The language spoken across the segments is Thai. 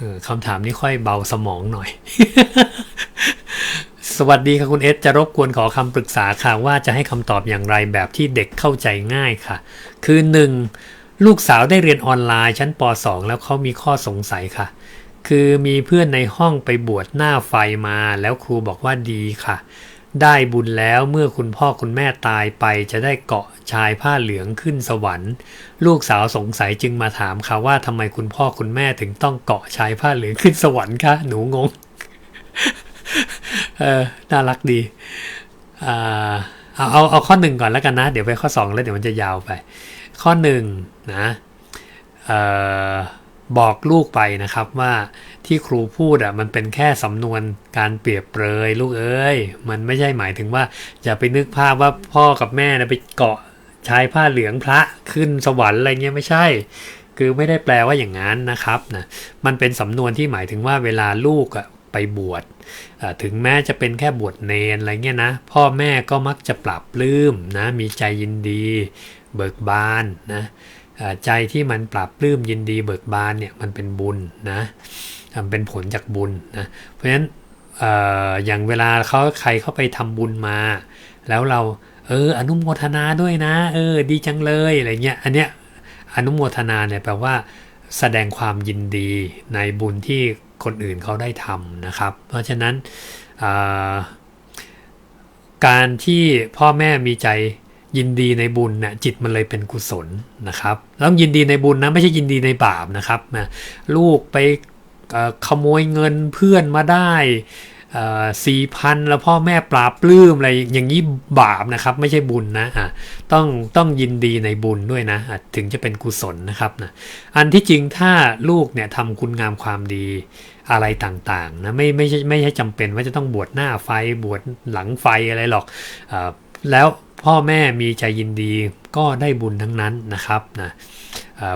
ออคำถามนี้ค่อยเบาสมองหน่อย สวัสดีค่ะคุณเอสจะรบกวนขอคำปรึกษาค่ะ ว่าจะให้คำตอบอย่างไรแบบที่เด็กเข้าใจง่ายค่ะ คือ 1. ลูกสาวได้เรียนออนไลน์ชั้นป .2 แล้วเขามีข้อสงสัยค่ะ คือมีเพื่อนในห้องไปบวชหน้าไฟมาแล้วครูบอกว่าดีค่ะ ได้บุญแล้วเมื่อคุณพ่อคุณแม่ตายไปจะได้เกาะชายผ้าเหลืองขึ้นสวรรค์ ลูกสาวสงสัยจึงมาถามค่ะว่าทำไมคุณพ่อคุณแม่ถึงต้องเกาะชายผ้าเหลืองขึ้นสวรรค์คะหนูงงเออน่ารักดีอ่าเอาเอาเอาข้อหนึ่งก่อนแล้วกันนะ เดี๋ยวไปข้อสองแล้วเดี๋ยวมันจะยาวไป ข้อหนึ่งนะเอ่อ บอกลูกไปนะครับว่าที่ครูพูดอะมันเป็นแค่สำนวนการเปรียบเปรยลูกเอ้ย มันไม่ใช่หมายถึงว่าอย่าไปนึกภาพว่าพ่อกับแม่นะไปเกาะชายผ้าเหลืองพระขึ้นสวรรค์อะไรเงี้ยไม่ใช่ คือไม่ได้แปลว่าอย่างนั้นนะครับนะมันเป็นสำนวนที่หมายถึงว่าเวลาลูกอะไปบวชถึงแม้จะเป็นแค่บวชเนนอะไรเงี้ยนะพ่อแม่ก็มักจะปรับปลื้มนะมีใจยินดี เบิกบานนะ ใจที่มันปรับปลื้มยินดีเบิกบานเนี่ยมันเป็นบุญนะมันเป็นผลจากบุญนะเพราะฉะนั้นออย่างเวลาเขาใครเข้าไปทำบุญมา แล้วเราเอออนุโมทนาด้วยนะ เออดีจังเลยอะไรเงี้ยอันเนี้ยอนุโมทนาเนี่ยแปลว่า แสดงความยินดีในบุญที่คนอื่นเขาได้ทำนะครับ เพราะฉะนั้นการที่พ่อแม่มีใจ ยินดีในบุญเนี่ยจิตมันเลยเป็นกุศลนะครับต้องยินดีในบุญนะไม่ใช่ยินดีในบาปนะครับนะลูกไปขโมยเงินเพื่อนมาได้สี่พันแล้วพ่อแม่ปราบปลื้มอะไรอย่างนี้บาปนะครับ ไม่ใช่บุญนะะต้องต้องยินดีในบุญด้วยนะะถึงจะเป็นกุศลนะครับนะอันที่จริงถ้าลูกเนี่ยทำคุณงามความดีอะไรต่างๆนะไม่ไม่ใช่ไม่ใช่จำเป็นว่าจะต้องบวชหน้าไฟบวชหลังไฟอะไรหรอกอ แล้วพ่อแม่มีใจยินดีก็ได้บุญทั้งนั้นนะครับนะ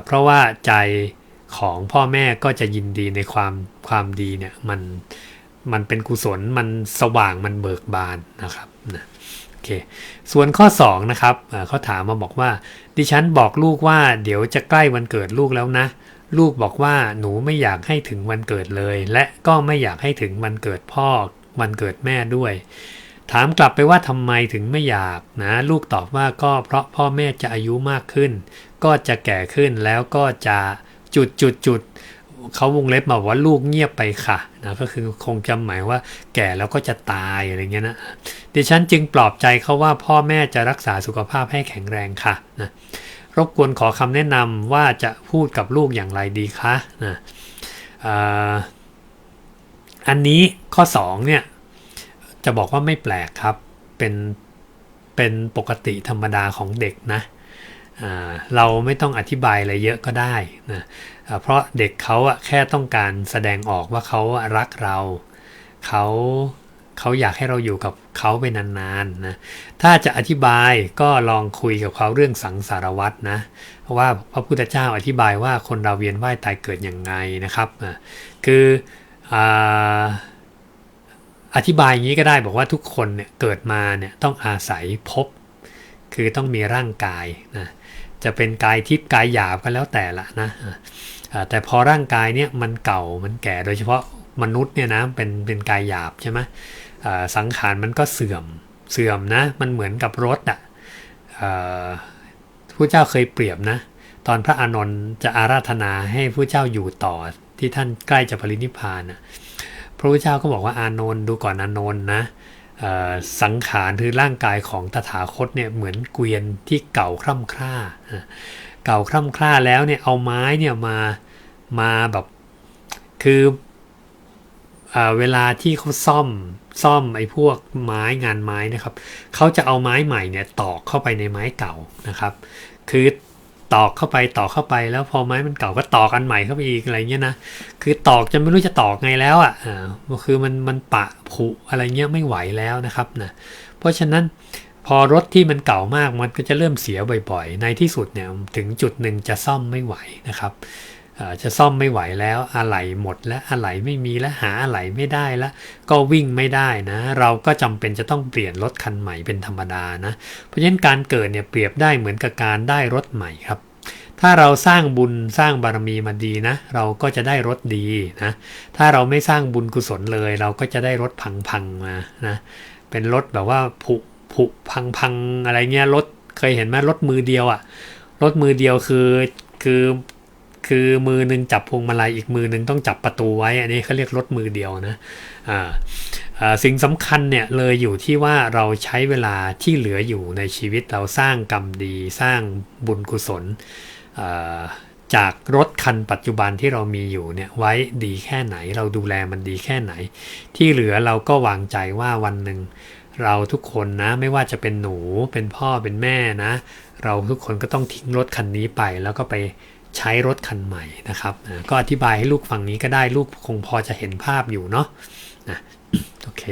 เพราะว่าใจของพ่อแม่ก็จะยินดีในความความดีเนี่ยมันมันเป็นกุศลมันสว่างมันเบิกบานนะครับนะโอเคส่วนข้อ2นะครับเขาถามมาบอกว่า ดิฉันบอกลูกว่าเดี๋ยวจะใกล้วันเกิดลูกแล้วนะ ลูกบอกว่าหนูไม่อยากให้ถึงวันเกิดเลย และก็ไม่อยากให้ถึงวันเกิดพ่อวันเกิดแม่ด้วย ถามกลับไปว่าทำไมถึงไม่อยากนะ ลูกตอบว่าก็เพราะพ่อแม่จะอายุมากขึ้น ก็จะแก่ขึ้นแล้วก็จะจุดจุดจุดเขาวงเล็บมาว่าลูกเงียบไปค่ะนะก็คือคงจำหมายว่าแก่แล้วก็จะตายอะไรเงี้ยนะดิฉันจึงปลอบใจเขาว่าพ่อแม่จะรักษาสุขภาพให้แข็งแรงค่ะนะรบกวนขอคำแนะนำว่าจะพูดกับลูกอย่างไรดีคะนะอันนี้ข้อ2เนี่ย จะบอกว่าไม่แปลกครับ เป็นเป็นปกติธรรมดาของเด็กนะเราไม่ต้องอธิบายอะไรเยอะก็ได้นะเพราะเด็กเขาแค่ต้องการแสดงออกว่าเขารักเราเขาเขาอยากให้เราอยู่กับเขาไปนานๆนะถ้าจะอธิบายก็ลองคุยกับเขาเรื่องสังสารวัตรนะเพราะว่าพระพุทธเจ้าอธิบายว่าคนเราเวียนว่ายตายเกิดอย่างไงนะครับคืออ อธิบายอย่างนี้ก็ได้บอกว่าทุกคนเนี่ยเกิดมาเนี่ยต้องอาศัยพบ คือต้องมีร่างกายนะจะเป็นกายทิพย์กายหยาบก็แล้วแต่ละนะแต่พอร่างกายเนี่ยมันเก่ามันแก่โดยเฉพาะมนุษย์เนี่ยนะเป็นเป็นกายหยาบใช่ไหมสังขารมันก็เสื่อมเสื่อมนะมันเหมือนกับรถอะผู้เจ้าเคยเปรียบนะตอนพระอานนท์จะอาราธนาให้ผู้เจ้าอยู่ต่อที่ท่านใกล้จะปรินิพานนะ ระพุทธเจ้าก็บอกว่าอานนท์ดูก่อนอานนท์นะสังขารคือร่างกายของตถาคตเนี่ยเหมือนเกวียนที่เก่าคร่ำคร่าเก่าคร่ำคร่าแล้วเนี่ยเอาไม้เนี่ยมามาแบบคืออเวลาที่เขาซ่อมซ่อมไอ้พวกไม้งานไม้นะครับเขาจะเอาไม้ใหม่เนี่ยตอกเข้าไปในไม้เก่านะครับ คือ ตอกเข้าไปตอกเข้าไปแล้วพอไม้มันเก่าก็ตอกอันใหม่เข้าไปอีกอะไรเงี้ยนะคือตอกจะไม่รู้จะตอกไงแล้วอะอ่าคือมันมันปะผุอะไรเงี้ยไม่ไหวแล้วนะครับนะเพราะฉะนั้นพอรถที่มันเก่ามากมันก็จะเริ่มเสียบ่อยๆ ในที่สุดเนี่ยถึงจุดหนึ่งจะซ่อมไม่ไหวนะครับ จะซ่อมไม่ไหวแล้วอะไหล่หมดและอะไหล่ไม่มีและหาอะไหล่ไม่ได้แล้วก็วิ่งไม่ได้นะ เราก็จำเป็นจะต้องเปลี่ยนรถคันใหม่เป็นธรรมดานะ เพราะฉะนั้นการเกิดเนี่ยเปรียบได้เหมือนกับการได้รถใหม่ครับ ถ้าเราสร้างบุญสร้างบารมีมาดีนะ เราก็จะได้รถดีนะ ถ้าเราไม่สร้างบุญกุศลเลย เราก็จะได้รถพังๆมานะเป็นรถแบบว่าผุผุพังพังอะไรเงี้ยรถเคยเห็นไหมรถมือเดียวอะรถมือเดียวคือคือ คือมือหนึ่งจับพวงมาลัยอีกมือหนึ่งต้องจับประตูไว้ อันนี้เขาเรียกรถมือเดียวนะอ่าสิ่งสำคัญเนี่ยเลยอยู่ที่ว่าเราใช้เวลาที่เหลืออยู่ในชีวิตเราสร้างกรรมดีสร้างบุญกุศลจากรถคันปัจจุบันที่เรามีอยู่เนี่ยไว้ดีแค่ไหน เราดูแลมันดีแค่ไหน ที่เหลือเราก็วางใจว่าวันหนึ่งเราทุกคนนะไม่ว่าจะเป็นหนูเป็นพ่อเป็นแม่นะ เราทุกคนก็ต้องทิ้งรถคันนี้ไปแล้วก็ไป ใช้รถคันใหม่นะครับนะก็อธิบายให้ลูกฟังนี้ก็ได้ลูกคงพอจะเห็นภาพอยู่เนาะนะโอเค